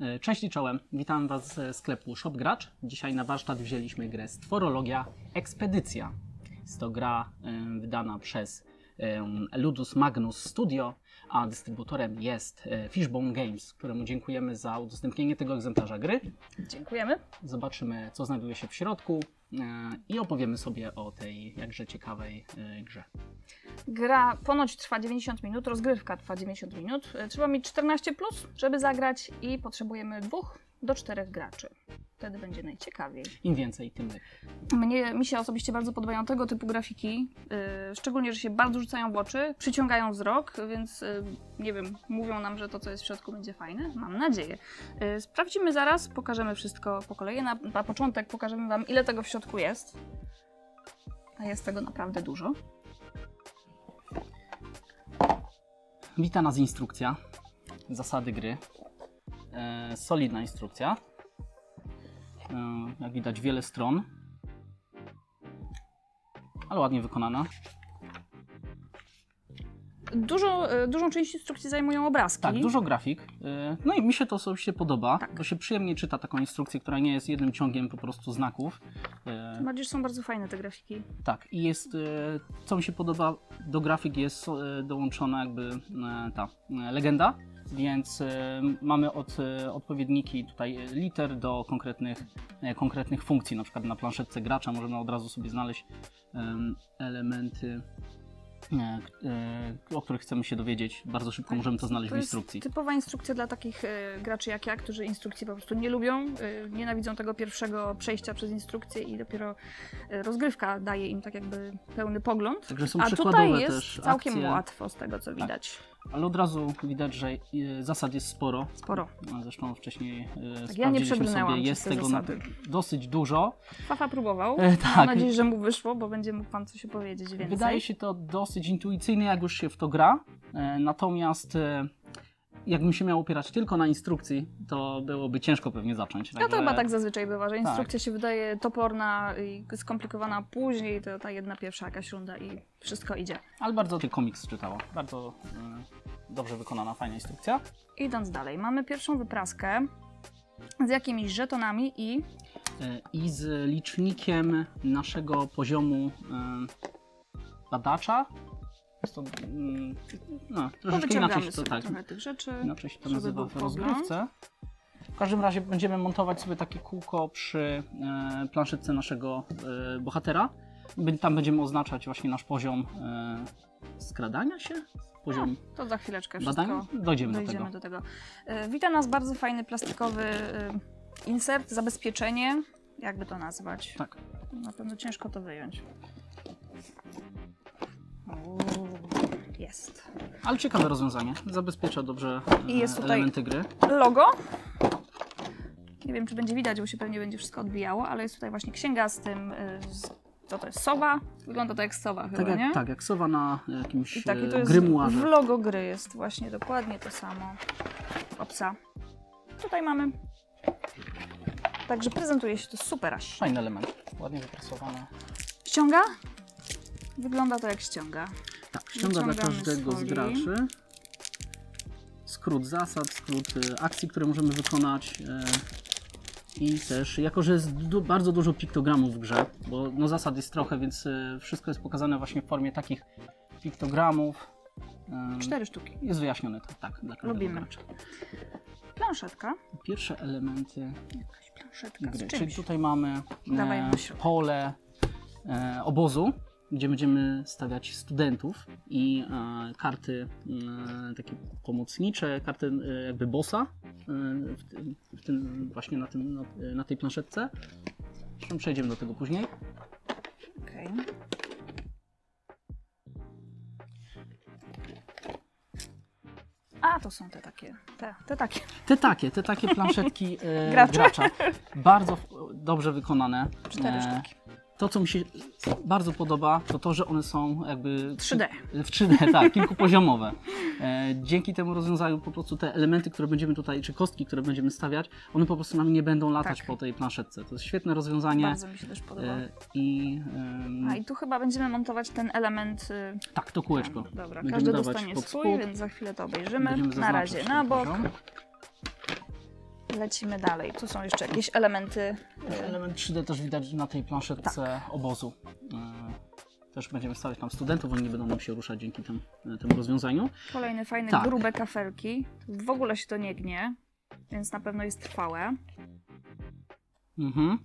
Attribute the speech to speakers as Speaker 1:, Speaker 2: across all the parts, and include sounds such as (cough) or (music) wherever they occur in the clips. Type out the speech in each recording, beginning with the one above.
Speaker 1: E, Cześć i czołem, witam Was ze sklepu Shop Gracz. Dzisiaj na warsztat wzięliśmy grę Stworologia Ekspedycja. Jest to gra e, wydana przez e, Ludus Magnus Studio, a dystrybutorem jest Fishbone Games, któremu dziękujemy za udostępnienie tego egzemplarza gry.
Speaker 2: Dziękujemy.
Speaker 1: Zobaczymy, co znajduje się w środku i opowiemy sobie o tej jakże ciekawej e, grze.
Speaker 2: Gra ponoć trwa 90 minut, rozgrywka trwa 90 minut. E, Trzeba mieć 14, plus, żeby zagrać, i potrzebujemy dwóch do czterech graczy. Wtedy będzie najciekawiej.
Speaker 1: Im więcej, tym lepiej.
Speaker 2: Mnie, mi się osobiście bardzo podobają tego typu grafiki, yy, szczególnie, że się bardzo rzucają w oczy, przyciągają wzrok, więc yy, nie wiem, mówią nam, że to, co jest w środku, będzie fajne. Mam nadzieję. Yy, sprawdzimy zaraz, pokażemy wszystko po kolei. Na, na początek pokażemy Wam, ile tego w środku jest. A jest tego naprawdę dużo.
Speaker 1: Wita nas instrukcja, zasady gry. E, solidna instrukcja. E, jak widać, wiele stron, ale ładnie wykonana.
Speaker 2: Dużo, yy, dużą część instrukcji zajmują obrazki.
Speaker 1: Tak, dużo grafik. E, no i mi się to osobiście podoba.
Speaker 2: Tak.
Speaker 1: To się przyjemnie czyta taką instrukcję, która nie jest jednym ciągiem po prostu znaków. E,
Speaker 2: Tym bardziej, że są bardzo fajne te grafiki.
Speaker 1: Tak, i jest, e, co mi się podoba, do grafik jest e, dołączona jakby e, ta e, legenda, więc e, mamy od, e, odpowiedniki tutaj liter do konkretnych, e, konkretnych funkcji, na przykład na planszetce gracza możemy od razu sobie znaleźć em, elementy, e, e, o których chcemy się dowiedzieć, bardzo szybko możemy to znaleźć
Speaker 2: To
Speaker 1: w instrukcji.
Speaker 2: typowa instrukcja dla takich graczy jak ja, którzy instrukcji po prostu nie lubią, nienawidzą tego pierwszego przejścia przez instrukcję i dopiero rozgrywka daje im tak jakby pełny pogląd.
Speaker 1: Także są
Speaker 2: A tutaj jest
Speaker 1: też
Speaker 2: całkiem
Speaker 1: akcje,
Speaker 2: łatwo z tego co widać.
Speaker 1: Ale od razu widać, że e, zasad jest sporo.
Speaker 2: Sporo.
Speaker 1: A Zresztą wcześniej e,
Speaker 2: Tak, ja nie przebrnęłam
Speaker 1: sobie, jest
Speaker 2: te
Speaker 1: tego
Speaker 2: zasady.
Speaker 1: dosyć dużo.
Speaker 2: Fafa próbował.
Speaker 1: E,
Speaker 2: Mam
Speaker 1: tak.
Speaker 2: nadzieję, że mu wyszło, bo będzie mógł pan coś opowiedzieć więcej.
Speaker 1: Wydaje się to dosyć intuicyjne, jak już się w to gra. E, natomiast e, jakbym się miał opierać tylko na instrukcji, to byłoby ciężko pewnie zacząć.
Speaker 2: No to chyba tak zazwyczaj bywa, że instrukcja się wydaje toporna i skomplikowana, a później to ta jedna pierwsza jakaś runda i wszystko idzie.
Speaker 1: Ale bardzo się komiks czytało. Bardzo e, dobrze wykonana, fajna instrukcja.
Speaker 2: Idąc dalej, mamy pierwszą wypraskę z jakimiś żetonami i
Speaker 1: E, I z licznikiem naszego poziomu e, badacza. Jest to mm, no, troszeczkę inaczej
Speaker 2: powyciągamy
Speaker 1: się to
Speaker 2: sobie
Speaker 1: tak.
Speaker 2: trochę tych rzeczy.
Speaker 1: Inaczej się to
Speaker 2: żeby
Speaker 1: nazywa
Speaker 2: był
Speaker 1: w rozgrywce. W każdym razie będziemy montować sobie takie kółko przy e, planszetce naszego e, bohatera. Tam będziemy oznaczać właśnie nasz poziom e, skradania się, poziom
Speaker 2: To za chwileczkę wszystko
Speaker 1: dojdziemy do tego.
Speaker 2: do tego. E, Wita nas bardzo fajny plastikowy e, insert, zabezpieczenie. Jakby to nazwać?
Speaker 1: Tak.
Speaker 2: Na pewno ciężko to wyjąć. Jest.
Speaker 1: Ale ciekawe rozwiązanie. Zabezpiecza dobrze e,
Speaker 2: I jest tutaj-
Speaker 1: elementy gry.
Speaker 2: Logo. Nie wiem, czy będzie widać, bo się pewnie będzie wszystko odbijało, ale jest tutaj właśnie księga z tym. e, Z, co to jest? Sowa? Wygląda to jak sowa chyba,
Speaker 1: Tak jak,
Speaker 2: nie?
Speaker 1: tak, jak sowa na jakimś
Speaker 2: I tak, i to
Speaker 1: e,
Speaker 2: jest
Speaker 1: grymuarze.
Speaker 2: w logo gry jest właśnie dokładnie to samo. O psa. Tutaj mamy. Także prezentuje się to super aż.
Speaker 1: Fajny element. Ładnie wyprasowane.
Speaker 2: Ściąga? Wygląda to jak ściąga.
Speaker 1: Tak, ściąga dla
Speaker 2: Wyciągamy z
Speaker 1: każdego z
Speaker 2: folii.
Speaker 1: graczy. Skrót zasad, skrót e, akcji, które możemy wykonać. e, I też, jako że jest du bardzo dużo piktogramów w grze, bo no, zasad jest trochę, więc e, wszystko jest pokazane właśnie w formie takich piktogramów.
Speaker 2: Cztery sztuki.
Speaker 1: Jest wyjaśnione to, tak, dla każdego
Speaker 2: Lubimy.
Speaker 1: gracza.
Speaker 2: Planszetka.
Speaker 1: Pierwsze elementy
Speaker 2: Jakaś planszetka
Speaker 1: gry,
Speaker 2: z
Speaker 1: czyli
Speaker 2: czymś.
Speaker 1: tutaj mamy
Speaker 2: Dawaj
Speaker 1: e, pole e, obozu, gdzie będziemy stawiać studentów i e, karty e, takie pomocnicze, karty e, jakby bossa e, w, tym, w tym właśnie na, tym, na, na tej planszetce. Zresztą przejdziemy do tego później.
Speaker 2: Okej. A, to są te takie. Te, te takie.
Speaker 1: Te takie, te takie planszetki e, (laughs) gracza. Bardzo dobrze wykonane.
Speaker 2: Cztery
Speaker 1: E,
Speaker 2: sztuki.
Speaker 1: To, co mi się bardzo podoba, to to, że one są jakby
Speaker 2: 3D.
Speaker 1: W 3D, tak, kilkupoziomowe. E, dzięki temu rozwiązaniu po prostu te elementy, które będziemy tutaj, czy kostki, które będziemy stawiać, one po prostu nam nie będą latać
Speaker 2: Tak.
Speaker 1: po tej planszetce. To jest świetne rozwiązanie.
Speaker 2: Bardzo mi się też podoba.
Speaker 1: E, I em,
Speaker 2: A i tu chyba będziemy montować ten element. y,
Speaker 1: tak, to kółeczko.
Speaker 2: Dobra,
Speaker 1: Będziemy
Speaker 2: każdy dostanie swój, więc za chwilę to obejrzymy. Na razie na bok.
Speaker 1: poziom.
Speaker 2: Lecimy dalej. Tu są jeszcze jakieś elementy.
Speaker 1: Element 3D też widać na tej planszetce obozu. E, Też będziemy stawiać tam studentów, oni nie będą nam się ruszać dzięki tym, e, temu rozwiązaniu.
Speaker 2: Kolejne fajne,
Speaker 1: Tak.
Speaker 2: grube kafelki. W ogóle się to nie gnie, więc na pewno jest trwałe.
Speaker 1: Mhm.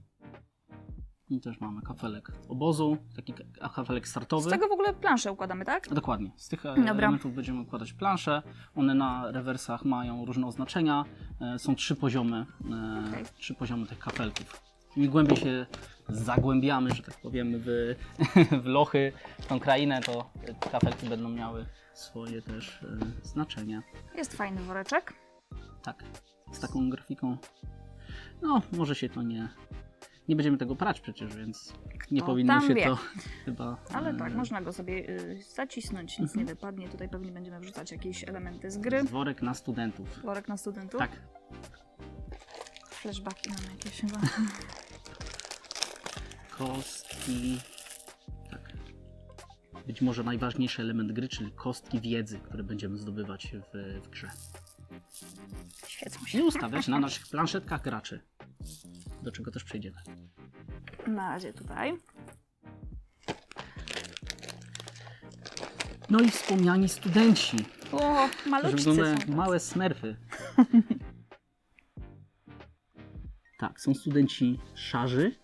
Speaker 1: I też mamy kafelek obozu, taki ka- kafelek startowy.
Speaker 2: Z tego w ogóle planszę układamy, tak?
Speaker 1: Dokładnie. Z tych e,
Speaker 2: Dobra.
Speaker 1: elementów będziemy układać plansze. One na rewersach mają różne oznaczenia. E, Są trzy poziomy, e,
Speaker 2: Okej.
Speaker 1: trzy poziomy tych kafelków. Im głębiej się zagłębiamy, że tak powiem, w, (laughs) w lochy, w tą krainę, to te kafelki będą miały swoje też e, znaczenia.
Speaker 2: Jest fajny woreczek.
Speaker 1: Tak, z taką grafiką. No, może się to nie. Nie będziemy tego prać przecież, więc nie
Speaker 2: Kto
Speaker 1: powinno się
Speaker 2: wie.
Speaker 1: to (laughs) chyba.
Speaker 2: Ale
Speaker 1: e,
Speaker 2: tak, można go sobie y, zacisnąć, nic
Speaker 1: Mhm.
Speaker 2: nie wypadnie. Tutaj pewnie będziemy wrzucać jakieś elementy z gry.
Speaker 1: Worek na studentów.
Speaker 2: Worek na studentów.
Speaker 1: Tak.
Speaker 2: Flashbacki mamy jakieś chyba. (laughs)
Speaker 1: Kostki. Tak. Być może najważniejszy element gry, czyli kostki wiedzy, które będziemy zdobywać w, w grze.
Speaker 2: Świecą się.
Speaker 1: I ustawiać na (laughs) naszych planszetkach graczy. Do czego też przejdziemy.
Speaker 2: Na razie tutaj.
Speaker 1: No i wspomniani studenci,
Speaker 2: O, malutcy
Speaker 1: małe smerfy. (laughs) tak, są studenci szarzy,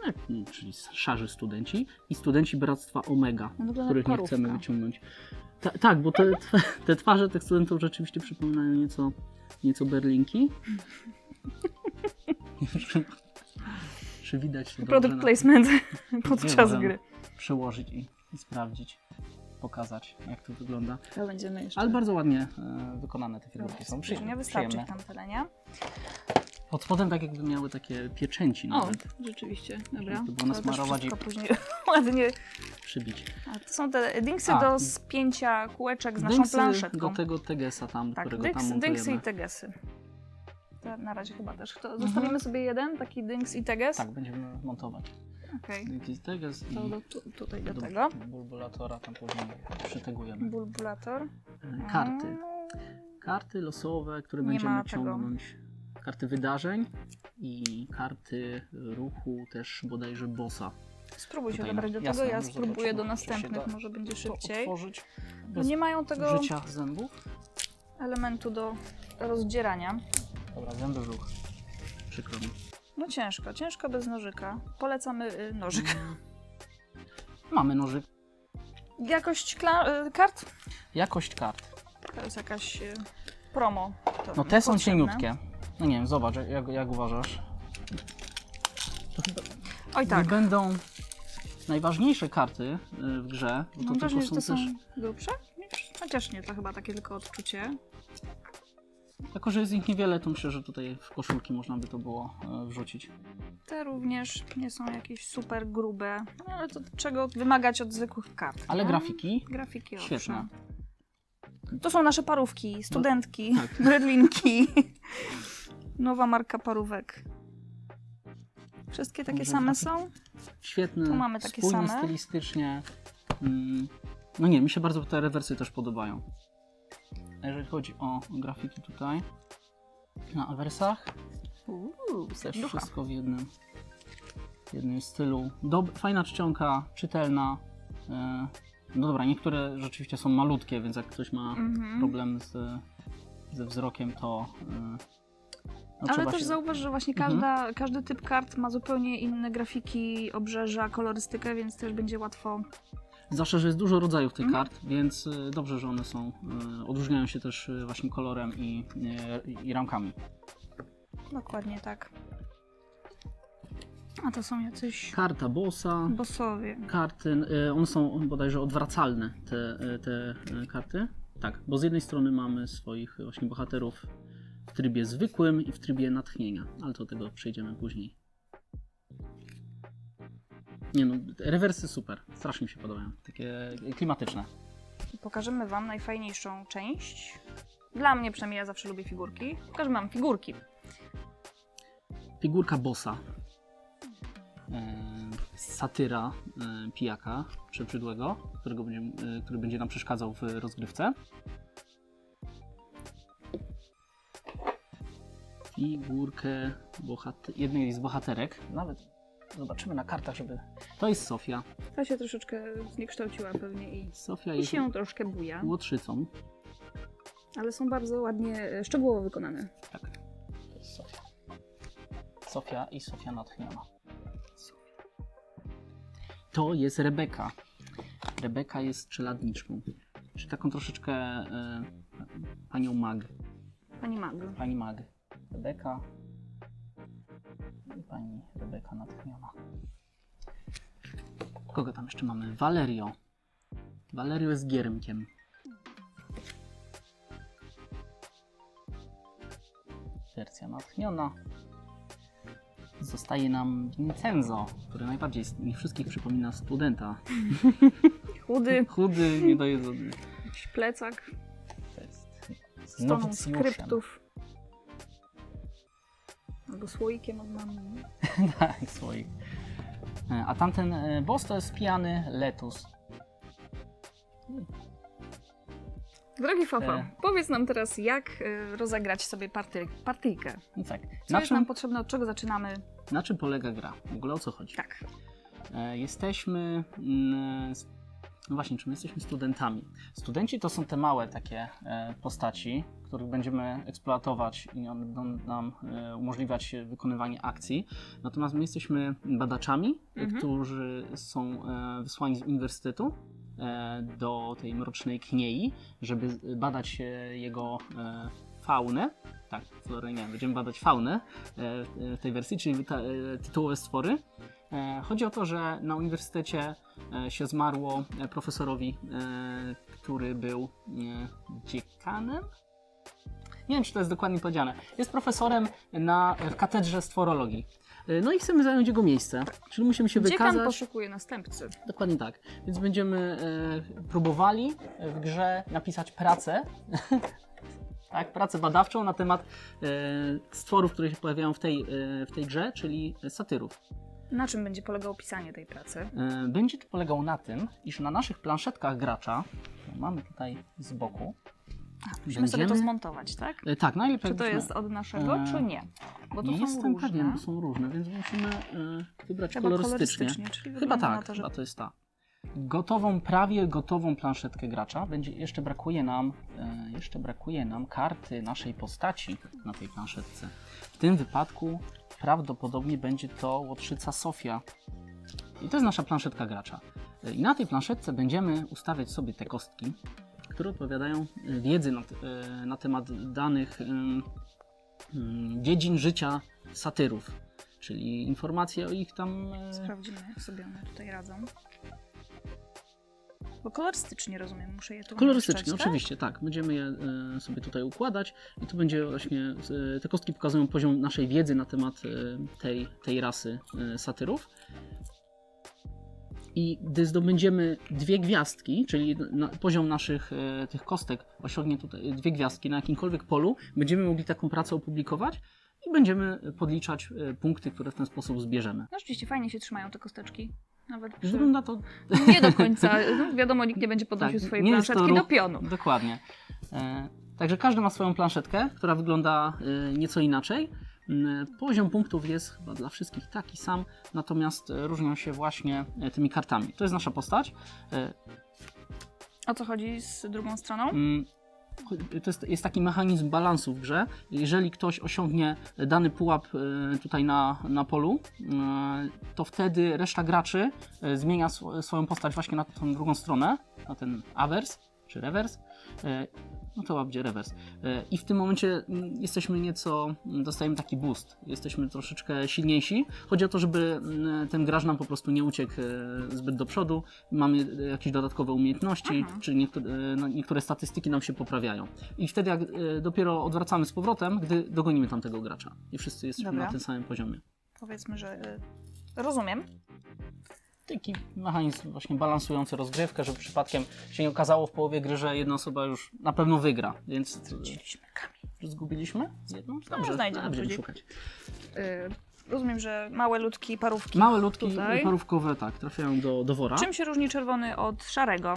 Speaker 1: no, jak- czyli szarzy studenci i studenci Bractwa Omega,
Speaker 2: No,
Speaker 1: których nie chcemy wyciągnąć. Ta, tak, bo te, te, te twarze tych studentów rzeczywiście przypominają nieco, nieco berlinki. (laughs) (laughs) czy, widać to
Speaker 2: Product placement
Speaker 1: Nie (laughs) (laughs)
Speaker 2: podczas gry.
Speaker 1: Przełożyć i, i sprawdzić, pokazać jak to wygląda.
Speaker 2: To będziemy jeszcze.
Speaker 1: Ale bardzo ładnie e, wykonane te figurki są.
Speaker 2: Nie
Speaker 1: Przyjemne.
Speaker 2: wystarczy
Speaker 1: przyjemne.
Speaker 2: tam tyle, nie?
Speaker 1: Pod spodem tak jakby miały takie pieczęci
Speaker 2: O,
Speaker 1: nawet
Speaker 2: rzeczywiście, dobra.
Speaker 1: Żeby było
Speaker 2: To też
Speaker 1: nasmarować i-
Speaker 2: wszystko później ładnie.
Speaker 1: przybić.
Speaker 2: A to są te dinksy
Speaker 1: A.
Speaker 2: do spięcia kółeczek z naszą planszetką.
Speaker 1: do tego tegesa tam,
Speaker 2: Tak,
Speaker 1: którego
Speaker 2: dynks,
Speaker 1: tam montujemy.
Speaker 2: dynksy i tegesy. To na razie chyba też. To zostawimy sobie jeden, taki dynks i teges.
Speaker 1: Tak, będziemy montować.
Speaker 2: Okej.
Speaker 1: Jakiś teges i
Speaker 2: To do, tu, tutaj do
Speaker 1: do
Speaker 2: tego.
Speaker 1: bulbulatora tam później przytegujemy.
Speaker 2: Bulbulator.
Speaker 1: E, Karty.
Speaker 2: Mm,
Speaker 1: Karty losowe, które
Speaker 2: Nie
Speaker 1: będziemy
Speaker 2: ma tego.
Speaker 1: ciągnąć. Karty wydarzeń i karty ruchu też bodajże bossa.
Speaker 2: Spróbuj się
Speaker 1: Tutaj
Speaker 2: dobrać do
Speaker 1: jasne,
Speaker 2: tego, ja
Speaker 1: już
Speaker 2: spróbuję
Speaker 1: zobaczymy,
Speaker 2: do
Speaker 1: czy się
Speaker 2: następnych,
Speaker 1: da
Speaker 2: może będzie
Speaker 1: To
Speaker 2: szybciej.
Speaker 1: otworzyć
Speaker 2: Bo
Speaker 1: bez
Speaker 2: nie mają tego
Speaker 1: życia zębów.
Speaker 2: elementu do rozdzierania.
Speaker 1: Dobra, zęby w ruch. Przykro mi.
Speaker 2: No ciężko, ciężko bez nożyka. Polecamy y, nożyk.
Speaker 1: Mm. Mamy nożyk.
Speaker 2: Jakość kla- y, kart?
Speaker 1: Jakość kart.
Speaker 2: To jest jakaś y, promo. To
Speaker 1: No te są
Speaker 2: potrzebne.
Speaker 1: cieniutkie. No nie wiem, zobacz, jak, jak uważasz?
Speaker 2: Oj tak.
Speaker 1: nie będą najważniejsze karty y, w grze, bo to
Speaker 2: Mam wrażenie,
Speaker 1: tylko
Speaker 2: że
Speaker 1: są
Speaker 2: to
Speaker 1: też...
Speaker 2: są grubsze? Chociaż nie, to chyba takie tylko odczucie.
Speaker 1: Jako, że jest ich niewiele, to myślę, że tutaj w koszulki można by to było e, wrzucić.
Speaker 2: Te również nie są jakieś super grube, no ale to czego wymagać od zwykłych kart.
Speaker 1: Ale
Speaker 2: nie?
Speaker 1: grafiki
Speaker 2: Grafiki
Speaker 1: świetne.
Speaker 2: owszem. To są nasze parówki, studentki,
Speaker 1: tak. (laughs)
Speaker 2: bredlinki. Nowa marka parówek. Wszystkie takie
Speaker 1: Może
Speaker 2: same są?
Speaker 1: Świetne,
Speaker 2: Tu mamy takie
Speaker 1: spójne
Speaker 2: same.
Speaker 1: stylistycznie. Mm, No nie, mi się bardzo te rewersy też podobają. Jeżeli chodzi o grafiki tutaj, na awersach,
Speaker 2: Uuu,
Speaker 1: też
Speaker 2: serducha.
Speaker 1: wszystko w jednym, w jednym stylu. Dob fajna czcionka, czytelna. E, no dobra, niektóre rzeczywiście są malutkie, więc jak ktoś ma
Speaker 2: Mhm.
Speaker 1: problem z, ze wzrokiem, to e, no
Speaker 2: Ale też
Speaker 1: się...
Speaker 2: zauważ, że właśnie
Speaker 1: Mhm.
Speaker 2: każda, każdy typ kart ma zupełnie inne grafiki, obrzeża, kolorystykę, więc też będzie łatwo.
Speaker 1: Zwłaszcza, że jest dużo rodzajów tych
Speaker 2: Mhm.
Speaker 1: kart, więc y, dobrze, że one są, y, odróżniają się też y, właśnie kolorem i, i ramkami.
Speaker 2: Dokładnie tak. A to są jacyś
Speaker 1: Karta bossa,
Speaker 2: bossowie.
Speaker 1: karty, one są bodajże odwracalne, te, te karty. Tak, bo z jednej strony mamy swoich właśnie bohaterów w trybie zwykłym i w trybie natchnienia, ale do tego przejdziemy później. Nie no, rewersy super, strasznie mi się podobają, takie klimatyczne.
Speaker 2: Pokażemy Wam najfajniejszą część. Dla mnie przynajmniej ja zawsze lubię figurki. Pokażemy Wam figurki.
Speaker 1: Figurka bossa. E, satyra e, pijaka przebrzydłego, którego będzie, e, który będzie nam przeszkadzał w rozgrywce. figurkę bohater- jednej z bohaterek. Nawet zobaczymy na kartach, żeby... To jest Sofia.
Speaker 2: Ta się troszeczkę zniekształciła pewnie i,
Speaker 1: Sofia
Speaker 2: i
Speaker 1: jest
Speaker 2: się troszkę buja,
Speaker 1: łotrzycą.
Speaker 2: ale są bardzo ładnie, e, szczegółowo wykonane.
Speaker 1: Tak, to jest Sofia. Sofia i Sofia natchniona. To jest Rebeka. Rebeka jest czeladniczką. Czy taką troszeczkę e, panią mag.
Speaker 2: Pani Mag.
Speaker 1: Pani mag. Rebeka. I pani Rebeka natchniona. Kogo tam jeszcze mamy? Valerio. Valerio jest giermkiem. Wersja natchniona. Zostaje nam Vincenzo, który najbardziej z nich wszystkich przypomina studenta. (laughs)
Speaker 2: Chudy,
Speaker 1: Chudy, niedojedzony.
Speaker 2: jakiś plecak,
Speaker 1: To jest
Speaker 2: z toną
Speaker 1: nowicjuszem.
Speaker 2: skryptów. Albo słoikiem od mamy. (laughs)
Speaker 1: tak, swoich. E, A tamten e, boss to jest pijany Letus.
Speaker 2: Drogi Fofo,
Speaker 1: E.
Speaker 2: powiedz nam teraz, jak e, rozegrać sobie party, partyjkę.
Speaker 1: I tak.
Speaker 2: Co
Speaker 1: Na
Speaker 2: jest nam
Speaker 1: czym,
Speaker 2: potrzebne, od czego zaczynamy?
Speaker 1: na czym polega gra? W ogóle o co chodzi?
Speaker 2: Tak.
Speaker 1: Jesteśmy. No właśnie, czym jesteśmy studentami? Studenci to są te małe takie e, postaci, których będziemy eksploatować i one będą nam e, umożliwiać wykonywanie akcji. Natomiast my jesteśmy badaczami,
Speaker 2: Mhm.
Speaker 1: którzy są e, wysłani z uniwersytetu do tej mrocznej kniei, żeby badać jego faunę. Tak, florę nie, będziemy badać faunę w tej wersji, czyli tytułowe stwory. E, Chodzi o to, że na uniwersytecie e, się zmarło e, profesorowi, który był dziekanem. Nie wiem, czy to jest dokładnie powiedziane. Jest profesorem na, w katedrze stworologii. No i chcemy zająć jego miejsce, czyli musimy się
Speaker 2: Dziekan
Speaker 1: wykazać.
Speaker 2: poszukuje następcy.
Speaker 1: Dokładnie tak. Więc będziemy e, próbowali w grze napisać pracę. (laughs) tak, pracę badawczą na temat e, stworów, które się pojawiają w tej, e, w tej grze, czyli satyrów.
Speaker 2: Na czym będzie polegało pisanie tej pracy?
Speaker 1: E, Będzie to polegało na tym, iż na naszych planszetkach gracza, mamy tutaj z boku,
Speaker 2: Musimy sobie to
Speaker 1: Będziemy-
Speaker 2: zmontować, tak?
Speaker 1: e, tak, najlepiej
Speaker 2: Czy to jest od naszego,
Speaker 1: E,
Speaker 2: czy nie? Bo to
Speaker 1: nie
Speaker 2: są
Speaker 1: jestem
Speaker 2: różne.
Speaker 1: pewien, bo są różne, więc musimy e, wybrać
Speaker 2: Chyba
Speaker 1: kolorystycznie.
Speaker 2: kolorystycznie,
Speaker 1: Chyba tak,
Speaker 2: to, że
Speaker 1: chyba to jest ta. Gotową, prawie gotową planszetkę gracza. Będzie, jeszcze, brakuje nam, e, jeszcze brakuje nam karty naszej postaci na tej planszetce. W tym wypadku prawdopodobnie będzie to łotrzyca Sofia. I to jest nasza planszetka gracza. E, I na tej planszetce będziemy ustawiać sobie te kostki, które odpowiadają e, wiedzy na, e, na temat danych em, mm, dziedzin życia satyrów. Czyli informacje o ich tam e,
Speaker 2: Sprawdzimy, jak sobie one tutaj radzą. Bo kolorystycznie rozumiem, muszę je tu
Speaker 1: Kolorystycznie,
Speaker 2: umieszczać, tak?
Speaker 1: oczywiście, tak. Będziemy je e, sobie tutaj układać i tu będzie właśnie, e, te kostki pokazują poziom naszej wiedzy na temat e, tej, tej rasy satyrów. I gdy zdobędziemy dwie gwiazdki, czyli na, poziom naszych tych kostek osiągnie tutaj dwie gwiazdki na jakimkolwiek polu, będziemy mogli taką pracę opublikować i będziemy podliczać punkty, które w ten sposób zbierzemy.
Speaker 2: No rzeczywiście fajnie się trzymają te kosteczki. Nawet przy...
Speaker 1: Wygląda to
Speaker 2: Nie do końca. No, wiadomo, nikt nie będzie podnosił
Speaker 1: Tak,
Speaker 2: swojej planszetki do
Speaker 1: ruch-
Speaker 2: pionu.
Speaker 1: Dokładnie. E, także każdy ma swoją planszetkę, która wygląda e, nieco inaczej. Mm, Poziom punktów jest chyba dla wszystkich taki sam, natomiast różnią się właśnie e, tymi kartami. To jest nasza postać. E,
Speaker 2: O co chodzi z drugą stroną?
Speaker 1: To jest, jest taki mechanizm balansu w grze. Jeżeli ktoś osiągnie dany pułap e, tutaj na, na polu, e, to wtedy reszta graczy e, zmienia sw- swoją postać właśnie na tą drugą stronę, na ten awers czy rewers. No to będzie rewers. E, I w tym momencie mm, jesteśmy nieco, mm, dostajemy taki boost. Jesteśmy troszeczkę silniejsi. Chodzi o to, żeby mm, ten gracz nam po prostu nie uciekł e, zbyt do przodu. Mamy e, jakieś dodatkowe umiejętności,
Speaker 2: Aha.
Speaker 1: czyli niektóre, e, no, niektóre statystyki nam się poprawiają. I wtedy jak dopiero odwracamy z powrotem, gdy dogonimy tamtego gracza. I wszyscy jesteśmy
Speaker 2: Dobra.
Speaker 1: na tym samym poziomie.
Speaker 2: Powiedzmy, że rozumiem.
Speaker 1: Taki mechanizm właśnie balansujący rozgrywkę, żeby przypadkiem się nie okazało w połowie gry, że jedna osoba już na pewno wygra. Więc
Speaker 2: Straciliśmy kamień.
Speaker 1: zgubiliśmy jedną?
Speaker 2: No, znajdziemy
Speaker 1: będziemy szukać.
Speaker 2: Y, rozumiem, że małe ludki, parówki.
Speaker 1: Małe ludki
Speaker 2: Tutaj.
Speaker 1: parówkowe tak, trafiają do, do wora.
Speaker 2: Czym się różni czerwony od szarego?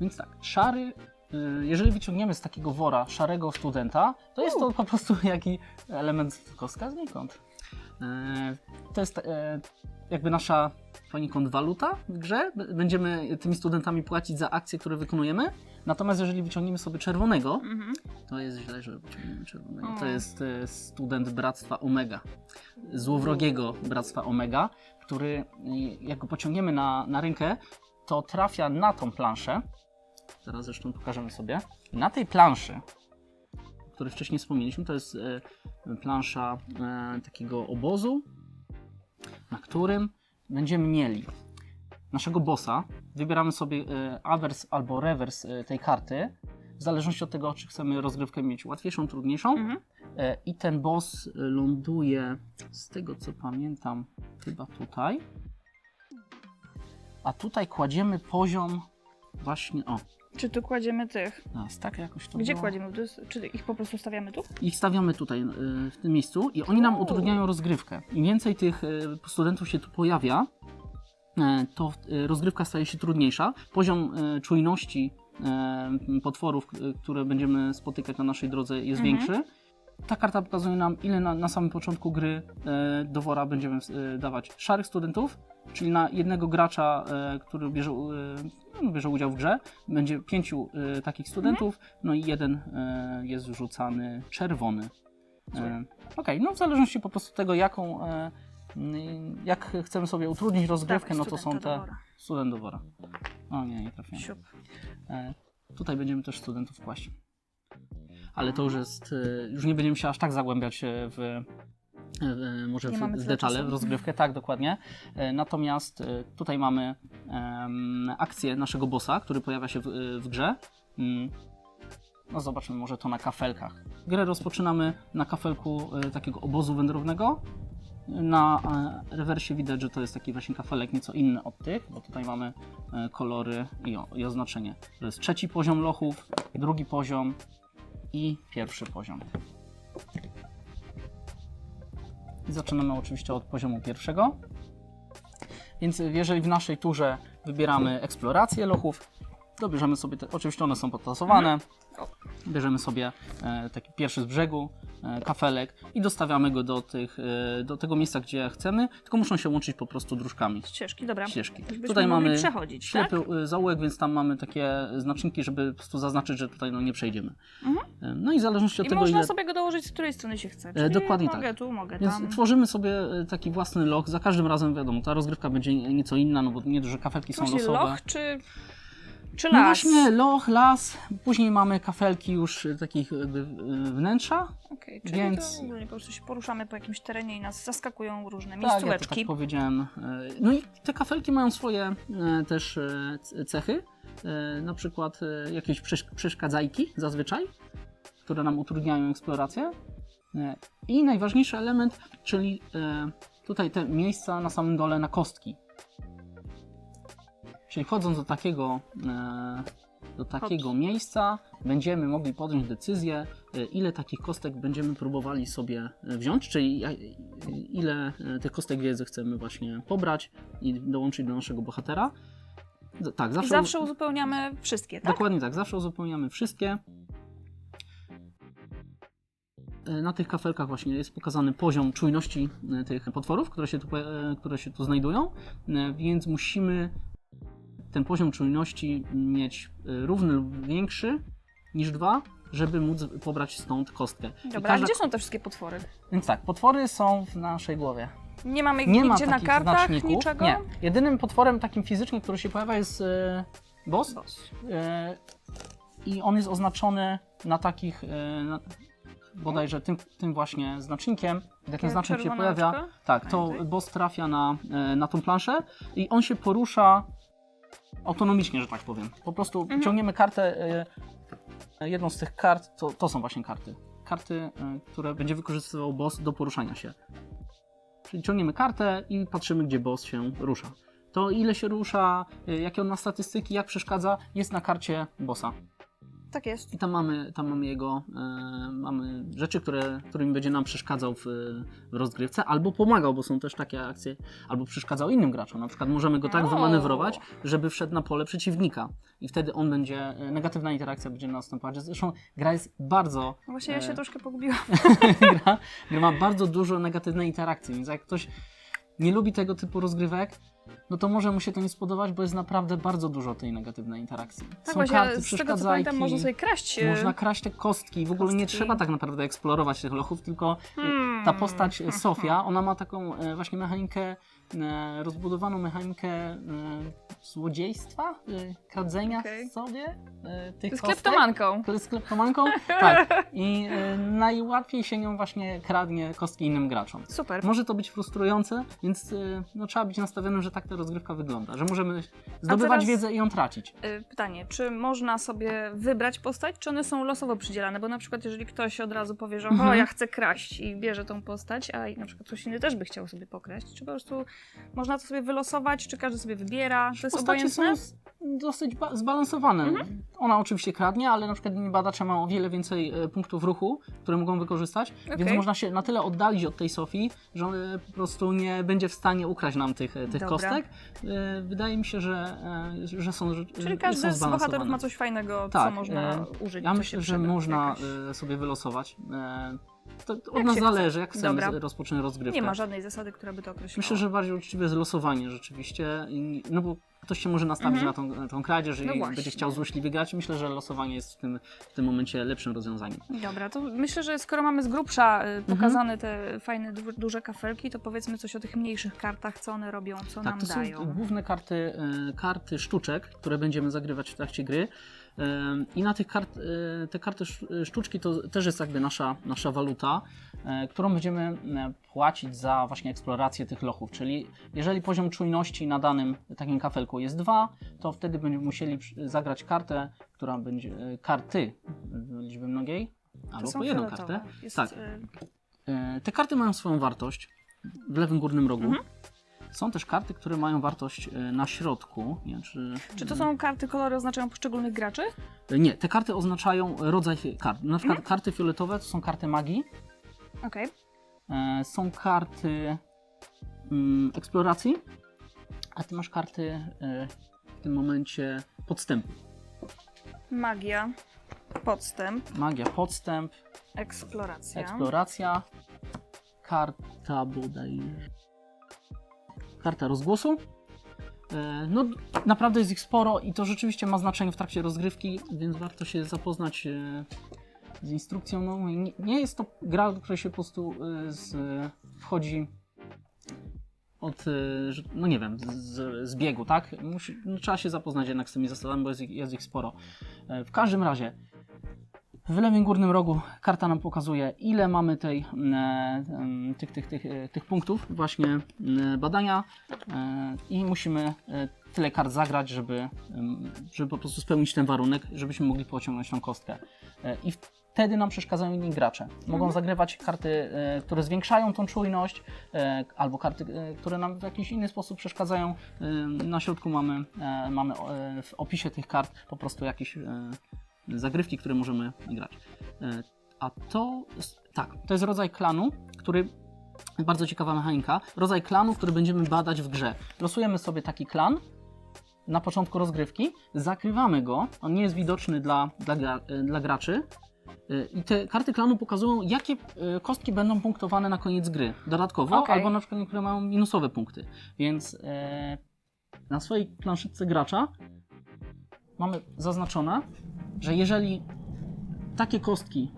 Speaker 1: Więc tak, szary y, jeżeli wyciągniemy z takiego wora szarego studenta, to jest to po prostu jaki element kostka znikąd. E, To jest e, jakby nasza poniekąd waluta w grze. Będziemy tymi studentami płacić za akcje, które wykonujemy. Natomiast jeżeli wyciągniemy sobie czerwonego,
Speaker 2: Mhm.
Speaker 1: to jest źle, że wyciągniemy czerwonego.
Speaker 2: O.
Speaker 1: To jest e, student Bractwa Omega. Złowrogiego Bractwa Omega, który jak go pociągniemy na, na rękę, to trafia na tą planszę. Zaraz zresztą pokażemy sobie. Na tej planszy, o której wcześniej wspomnieliśmy, to jest e, plansza e, takiego obozu, na którym będziemy mieli naszego bossa. Wybieramy sobie e, awers albo rewers tej karty, w zależności od tego, czy chcemy rozgrywkę mieć łatwiejszą, trudniejszą.
Speaker 2: Mhm.
Speaker 1: I ten boss ląduje, z tego co pamiętam, chyba tutaj. A tutaj kładziemy poziom właśnie, o,
Speaker 2: Czy tu kładziemy tych?
Speaker 1: teraz tak jakoś to
Speaker 2: Gdzie
Speaker 1: było.
Speaker 2: kładziemy? To jest, czy ich po prostu stawiamy tu?
Speaker 1: Ich stawiamy tutaj, y, w tym miejscu i oni nam
Speaker 2: Uuu.
Speaker 1: utrudniają rozgrywkę. Im więcej tych y, studentów się tu pojawia, e, to y, rozgrywka staje się trudniejsza. Poziom y, czujności potworów, y, które będziemy spotykać na naszej drodze jest
Speaker 2: Mhm.
Speaker 1: większy. Ta karta pokazuje nam, ile na, na samym początku gry e, do wora będziemy e, dawać szarych studentów, czyli na jednego gracza, e, który bierze, e, no, bierze udział w grze, będzie pięciu e, takich studentów, no i jeden e, jest rzucany czerwony. E, Okej, no w zależności po prostu tego, jaką, e, jak chcemy sobie utrudnić rozgrywkę, no to są te student do wora. O nie, nie trafiłem. E, Tutaj będziemy też studentów kłaść. Ale to już jest, e, już nie będziemy się aż tak zagłębiać e, w, w może
Speaker 2: Nie
Speaker 1: w, detale, w rozgrywkę, tak, dokładnie. Natomiast tutaj mamy akcję naszego bossa, który pojawia się w, w grze. Mm. No zobaczmy może to na kafelkach. Grę rozpoczynamy na kafelku takiego obozu wędrownego. Na e, rewersie widać, że to jest taki właśnie kafelek nieco inny od tych, bo tutaj mamy e, kolory i oznaczenie. To jest trzeci poziom lochów, drugi poziom i pierwszy poziom. Zaczynamy oczywiście od poziomu pierwszego. Więc jeżeli w naszej turze wybieramy eksplorację lochów, to bierzemy sobie, te, oczywiście one są podtasowane, bierzemy sobie e, taki pierwszy z brzegu, e, kafelek i dostawiamy go do, tych, e, do tego miejsca, gdzie chcemy, tylko muszą się łączyć po prostu dróżkami.
Speaker 2: Ścieżki, dobra.
Speaker 1: Ścieżki.
Speaker 2: Żebyśmy
Speaker 1: Tutaj
Speaker 2: mogli
Speaker 1: mamy
Speaker 2: przechodzić, tak?
Speaker 1: ślepy y, zaułek, więc tam mamy takie znaczniki, żeby po prostu zaznaczyć, że tutaj no, nie przejdziemy.
Speaker 2: Mhm.
Speaker 1: E, No i w zależności od
Speaker 2: I
Speaker 1: tego,
Speaker 2: można
Speaker 1: ile...
Speaker 2: sobie go dołożyć z której strony się chce. Czyli
Speaker 1: dokładnie
Speaker 2: mogę
Speaker 1: tak.
Speaker 2: tu, mogę
Speaker 1: Więc
Speaker 2: tam.
Speaker 1: tworzymy sobie e, taki własny loch. Za każdym razem wiadomo, ta rozgrywka będzie nieco inna, no bo nie że kafelki są
Speaker 2: Właśnie
Speaker 1: losowe.
Speaker 2: loch czy, czy
Speaker 1: No
Speaker 2: las?
Speaker 1: właśnie, loch, las, później mamy kafelki już e, takich jakby e, wnętrza.
Speaker 2: Okej, czyli
Speaker 1: Więc-
Speaker 2: to ogólnie po prostu się poruszamy po jakimś terenie i nas zaskakują różne
Speaker 1: Tak, ja to
Speaker 2: miejscóweczki.
Speaker 1: tak powiedziałem. E, No i te kafelki mają swoje e, też e, cechy. E, Na przykład e, jakieś przesz- przeszkadzajki zazwyczaj, które nam utrudniają eksplorację. E, I najważniejszy element, czyli e, tutaj te miejsca na samym dole na kostki. Czyli wchodząc do takiego, e, do takiego miejsca, będziemy mogli podjąć decyzję, e, ile takich kostek będziemy próbowali sobie e, wziąć, czyli ile tych kostek wiedzy chcemy właśnie pobrać i dołączyć do naszego bohatera. Tak, zawsze,
Speaker 2: zawsze uzupełniamy wszystkie, tak?
Speaker 1: Dokładnie tak, zawsze uzupełniamy wszystkie. Na tych kafelkach właśnie jest pokazany poziom czujności tych potworów, które się tu, które się tu znajdują, więc musimy ten poziom czujności mieć e, równy lub większy niż dwa, żeby móc pobrać stąd kostkę.
Speaker 2: Dobra,
Speaker 1: każda-
Speaker 2: a gdzie są te wszystkie potwory?
Speaker 1: Więc tak, potwory są w naszej głowie.
Speaker 2: Nie mamy ich
Speaker 1: Nie ma
Speaker 2: nigdzie na
Speaker 1: takich
Speaker 2: kartach,
Speaker 1: znaczników.
Speaker 2: niczego?
Speaker 1: Nie. Jedynym potworem takim fizycznie, który się pojawia jest e, boss.
Speaker 2: Boss.
Speaker 1: E, I on jest oznaczony na takich, e, na, bodajże tym, tym właśnie znacznikiem. Gdy ten znacznik się pojawia, tak, to boss trafia na, na tą planszę i on się porusza autonomicznie, że tak powiem. Po prostu
Speaker 2: Mhm.
Speaker 1: ciągniemy kartę, e, jedną z tych kart, to, to są właśnie karty. Karty, e, które będzie wykorzystywał boss do poruszania się. Czyli ciągniemy kartę i patrzymy, gdzie boss się rusza. To ile się rusza, y, jakie on ma statystyki, jak przeszkadza, jest na karcie bossa.
Speaker 2: Tak jest.
Speaker 1: I tam mamy, tam mamy jego, e, mamy rzeczy, które, którymi będzie nam przeszkadzał w, w rozgrywce, albo pomagał, bo są też takie akcje, albo przeszkadzał innym graczom. Na przykład możemy go tak wymanewrować, żeby wszedł na pole przeciwnika. I wtedy on będzie, e, negatywna interakcja będzie następować. Zresztą gra jest bardzo,
Speaker 2: No Właśnie ja się
Speaker 1: E.
Speaker 2: troszkę pogubiłam. (laughs)
Speaker 1: gra, gra ma bardzo dużo negatywnej interakcji, więc jak ktoś nie lubi tego typu rozgrywek, no to może mu się to nie spodobać, bo jest naprawdę bardzo dużo tej negatywnej interakcji.
Speaker 2: Tak
Speaker 1: Są
Speaker 2: właśnie,
Speaker 1: karty
Speaker 2: z tego co pamiętam, można sobie kraść. e,
Speaker 1: Można kraść te kostki. W ogóle nie
Speaker 2: kostki.
Speaker 1: trzeba tak naprawdę eksplorować tych lochów, tylko e,
Speaker 2: Hmm.
Speaker 1: ta postać e, Sofia, ona ma taką właśnie mechanikę, rozbudowaną mechanikę e, złodziejstwa, e, kradzenia
Speaker 2: Okej.
Speaker 1: sobie e, tych
Speaker 2: Z
Speaker 1: kostek.
Speaker 2: kleptomanką.
Speaker 1: Z kleptomanką? (laughs) Tak. I e, najłatwiej się nią właśnie kradnie kostki innym graczom.
Speaker 2: Super.
Speaker 1: Może to być frustrujące, więc e, no, trzeba być nastawionym, że tak ta rozgrywka wygląda, że możemy zdobywać
Speaker 2: teraz-
Speaker 1: wiedzę i ją tracić.
Speaker 2: Pytanie, czy można sobie wybrać postać, czy one są losowo przydzielane? Bo na przykład jeżeli ktoś od razu powie, że o,
Speaker 1: Mhm.
Speaker 2: ja chcę kraść i bierze tą postać, a na przykład ktoś inny też by chciał sobie pokraść, czy po prostu można to sobie wylosować, czy każdy sobie wybiera? To jest
Speaker 1: Postacie są
Speaker 2: obojętne?
Speaker 1: s- dosyć ba- zbalansowane.
Speaker 2: Mhm.
Speaker 1: Ona oczywiście kradnie, ale na przykład inni badacze mają o wiele więcej e, punktów ruchu, które mogą wykorzystać, więc
Speaker 2: Okej.
Speaker 1: można się na tyle oddalić od tej Sofii, że e, po prostu nie będzie w stanie ukraść nam tych, e, tych
Speaker 2: Dobra.
Speaker 1: kostek. E, Wydaje mi się, że, że są że-
Speaker 2: Czyli
Speaker 1: są
Speaker 2: każdy z bohaterów ma coś fajnego, co
Speaker 1: Tak,
Speaker 2: można
Speaker 1: e,
Speaker 2: użyć.
Speaker 1: Ja
Speaker 2: co
Speaker 1: myślę, że można e, sobie wylosować. To od
Speaker 2: Jak
Speaker 1: nas zależy, jak chcemy
Speaker 2: Dobra.
Speaker 1: rozpocząć rozgrywkę.
Speaker 2: Nie ma żadnej zasady, która by to określała.
Speaker 1: Myślę, że bardziej uczciwe jest losowanie rzeczywiście, i- no bo ktoś się może nastawić
Speaker 2: Mhm.
Speaker 1: na tą, tą kradzież i
Speaker 2: No właśnie.
Speaker 1: będzie chciał złośliwie grać. Myślę, że losowanie jest w tym, w tym momencie lepszym rozwiązaniem.
Speaker 2: Dobra, to myślę, że skoro mamy z grubsza
Speaker 1: Mhm.
Speaker 2: y, pokazane te fajne, du- duże kafelki, to powiedzmy coś o tych mniejszych kartach, co one robią, co
Speaker 1: Tak,
Speaker 2: nam
Speaker 1: to są
Speaker 2: dają.
Speaker 1: główne karty, e, karty sztuczek, które będziemy zagrywać w trakcie gry. E, I na tych kart, e, te karty sz- sztuczki to też jest jakby nasza, nasza waluta, e, którą będziemy e, płacić za właśnie eksplorację tych lochów. Czyli jeżeli poziom czujności na danym takim kafelku jest 2, to wtedy będziemy musieli zagrać kartę, która będzie e, karty w liczbie mnogiej, albo po jedną
Speaker 2: fioletowe.
Speaker 1: kartę.
Speaker 2: Jest,
Speaker 1: Tak. E, Te karty mają swoją wartość w lewym górnym rogu.
Speaker 2: Mhm.
Speaker 1: Są też karty, które mają wartość e, na środku. Nie, czy,
Speaker 2: Czy to są karty, kolory oznaczają poszczególnych graczy?
Speaker 1: E, Nie, te karty oznaczają rodzaj kart. Na przykład
Speaker 2: Mhm.
Speaker 1: karty fioletowe to są karty magii,
Speaker 2: Okej.
Speaker 1: e, są karty mm, eksploracji, a ty masz karty w tym momencie podstępu.
Speaker 2: Magia, podstęp,
Speaker 1: Magia, podstęp,
Speaker 2: eksploracja.
Speaker 1: eksploracja, karta bodaj. Karta rozgłosu. E, No, naprawdę jest ich sporo i to rzeczywiście ma znaczenie w trakcie rozgrywki, więc warto się zapoznać e, z instrukcją. No, nie, jest to gra, do której się po prostu e, z, wchodzi od, no nie wiem, z, z biegu, tak? Musi, no, trzeba się zapoznać jednak z tymi zasadami, bo jest ich, jest ich sporo. W każdym razie, w lewym górnym rogu karta nam pokazuje, ile mamy tej, e, em, tych, tych, tych, e, tych punktów właśnie e, badania e, i musimy e, tyle kart zagrać, żeby, żeby po prostu spełnić ten warunek, żebyśmy mogli pociągnąć tą kostkę. E, I wtedy nam przeszkadzają inni gracze. Mogą zagrywać karty, e, które zwiększają tą czujność, e, albo karty, e, które nam w jakiś inny sposób przeszkadzają. E, Na środku mamy, e, mamy e, w opisie tych kart po prostu jakieś e, zagrywki, które możemy grać. E, A to, tak, to jest rodzaj klanu, który bardzo ciekawa mechanika. Rodzaj klanu, który będziemy badać w grze. Losujemy sobie taki klan na początku rozgrywki, zakrywamy go, on nie jest widoczny dla, dla, e, dla graczy. E, I te karty klanu pokazują, jakie kostki będą punktowane na koniec gry. Dodatkowo,
Speaker 2: Okej.
Speaker 1: albo na przykład niektóre mają minusowe punkty. Więc e, na swojej planszetce gracza mamy zaznaczone, że jeżeli takie kostki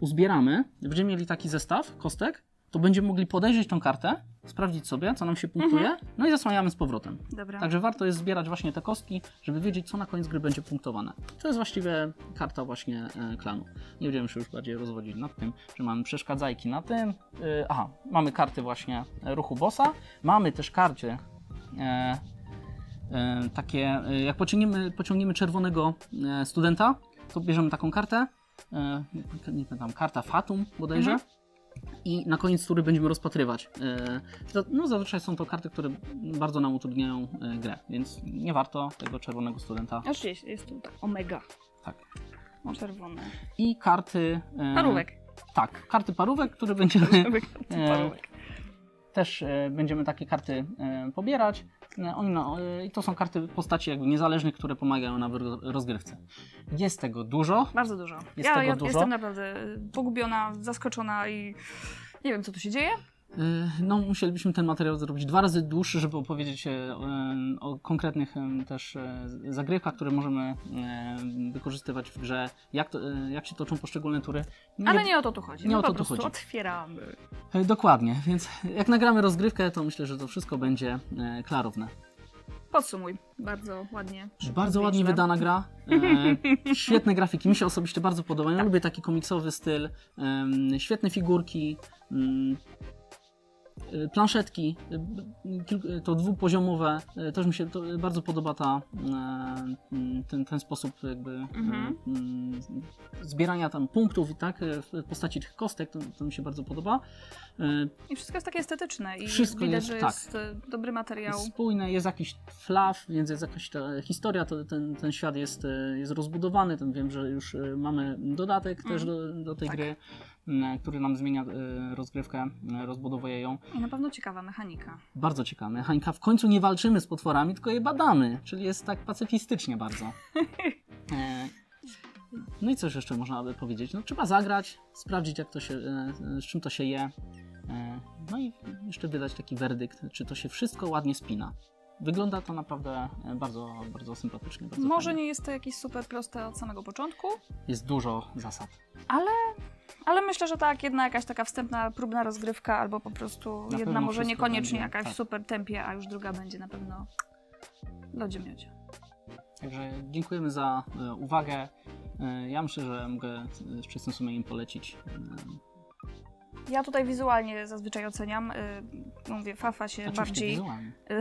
Speaker 1: uzbieramy, będziemy mieli taki zestaw kostek, to będziemy mogli podejrzeć tą kartę, sprawdzić sobie, co nam się punktuje, no i zasłaniamy z powrotem.
Speaker 2: Dobra.
Speaker 1: Także warto jest zbierać właśnie te kostki, żeby wiedzieć, co na koniec gry będzie punktowane. To jest właściwie karta właśnie e, klanu. Nie będziemy się już bardziej rozwodzić nad tym, że mamy przeszkadzajki na tym. E, aha, mamy karty właśnie e, ruchu bossa. Mamy też karty e, takie, e, jak pociągniemy, pociągniemy czerwonego e, studenta, to bierzemy taką kartę, e, nie pamiętam, karta Fatum bodajże.
Speaker 2: Mhm.
Speaker 1: I na koniec tury będziemy rozpatrywać. E, No zazwyczaj są to karty, które bardzo nam utrudniają e, grę, więc nie warto tego czerwonego studenta.
Speaker 2: Oczywiście, jest tu omega.
Speaker 1: Tak.
Speaker 2: O, czerwone.
Speaker 1: I karty... e,
Speaker 2: Parówek.
Speaker 1: Tak, karty parówek, które (laughs) będziemy e,
Speaker 2: Parówek.
Speaker 1: też e, będziemy takie karty e, pobierać. Oni, no, I to są karty postaci jakby niezależnych, które pomagają na rozgrywce. Jest tego dużo.
Speaker 2: Bardzo dużo.
Speaker 1: Jest
Speaker 2: ja
Speaker 1: tego
Speaker 2: ja
Speaker 1: dużo?
Speaker 2: jestem naprawdę pogubiona, zaskoczona i nie wiem, co tu się dzieje.
Speaker 1: E, No, musielibyśmy ten materiał zrobić dwa razy dłuższy, żeby opowiedzieć e, o konkretnych też e, zagrywkach, które możemy wykorzystywać w grze, jak, to, jak się toczą poszczególne tury. Nie-
Speaker 2: Ale nie o to tu chodzi.
Speaker 1: nie
Speaker 2: My
Speaker 1: o to tu chodzi.
Speaker 2: otwieramy.
Speaker 1: Dokładnie, więc jak nagramy rozgrywkę, to myślę, że to wszystko będzie klarowne.
Speaker 2: Podsumuj. Bardzo ładnie.
Speaker 1: Bardzo ładnie wydana gra. E, (laughs) świetne grafiki, mi się osobiście bardzo podobają. Ja lubię taki komiksowy styl. świetne figurki. mm, e, Planszetki, to dwupoziomowe, e, też mi się to bardzo podoba ta, e, ten, ten sposób jakby e,
Speaker 2: Mhm.
Speaker 1: zbierania tam punktów i tak w postaci tych kostek, to, to mi się bardzo podoba.
Speaker 2: I wszystko jest takie estetyczne i
Speaker 1: Wszystko
Speaker 2: widać,
Speaker 1: jest-
Speaker 2: że
Speaker 1: tak.
Speaker 2: jest dobry materiał.
Speaker 1: jest spójne, jest jakiś flaw, więc jest jakaś historia, to, ten, ten świat jest, jest rozbudowany, ten wiem, że już mamy dodatek też do, do tej
Speaker 2: Tak.
Speaker 1: gry, który nam zmienia e, rozgrywkę, e, rozbudowuje ją.
Speaker 2: I na pewno ciekawa mechanika.
Speaker 1: Bardzo ciekawe. Mechanika, w końcu nie walczymy z potworami, tylko je badamy, czyli jest tak pacyfistycznie bardzo. (laughs) E, No i coś jeszcze można by powiedzieć? No, trzeba zagrać, sprawdzić jak to się, e, z czym to się je. E, No i jeszcze wydać taki werdykt, czy to się wszystko ładnie spina. Wygląda to naprawdę e, bardzo, bardzo sympatycznie. Bardzo
Speaker 2: Może
Speaker 1: fajnie.
Speaker 2: nie jest to jakieś super proste od samego początku,
Speaker 1: Jest dużo zasad.
Speaker 2: ale, ale myślę, że tak, jedna jakaś taka wstępna, próbna rozgrywka, albo po prostu
Speaker 1: Na
Speaker 2: jedna
Speaker 1: pewno
Speaker 2: może
Speaker 1: wszystko
Speaker 2: niekoniecznie
Speaker 1: będzie,
Speaker 2: jakaś
Speaker 1: tak.
Speaker 2: super tempie, a już druga będzie na pewno lodzie miodzie.
Speaker 1: Także dziękujemy za e, uwagę. E, Ja myślę, że mogę z czystym sumieniem polecić. e,
Speaker 2: Ja tutaj wizualnie zazwyczaj oceniam. y, Mówię, Fafa się bardziej,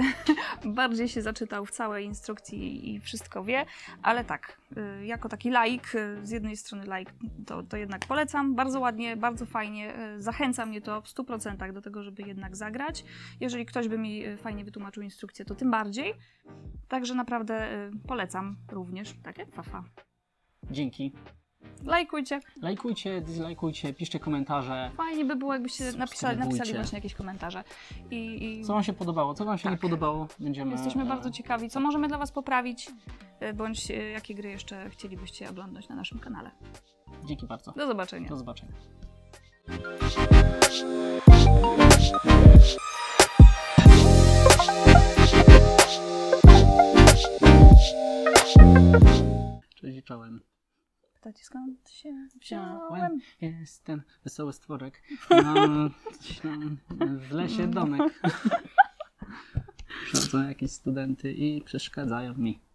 Speaker 2: (laughs) bardziej się zaczytał w całej instrukcji i wszystko wie, ale tak, y, jako taki laik, y, z jednej strony laik, to, to jednak polecam. Bardzo ładnie, bardzo fajnie. Zachęca mnie to w 100% do tego, żeby jednak zagrać. Jeżeli ktoś by mi fajnie wytłumaczył instrukcję, to tym bardziej. Także naprawdę polecam również, tak jak Fafa.
Speaker 1: Dzięki.
Speaker 2: Lajkujcie.
Speaker 1: Lajkujcie, dislajkujcie, piszcie komentarze.
Speaker 2: Fajnie by było, jakbyście napisali, napisali właśnie jakieś komentarze. I, i
Speaker 1: Co Wam się podobało, co Wam się
Speaker 2: Tak.
Speaker 1: nie podobało, będziemy...
Speaker 2: Jesteśmy
Speaker 1: e,
Speaker 2: bardzo ciekawi, co możemy dla Was poprawić, y, bądź y, jakie gry jeszcze chcielibyście oglądać na naszym kanale.
Speaker 1: Dzięki bardzo.
Speaker 2: Do zobaczenia.
Speaker 1: Do zobaczenia. Cześć i czołem.
Speaker 2: Pytacie skąd się
Speaker 1: Wziąłem. Jest ten wesoły stworek. (laughs) Tam w lesie domek. (laughs) Przychodzą jakieś studenty i przeszkadzają mi.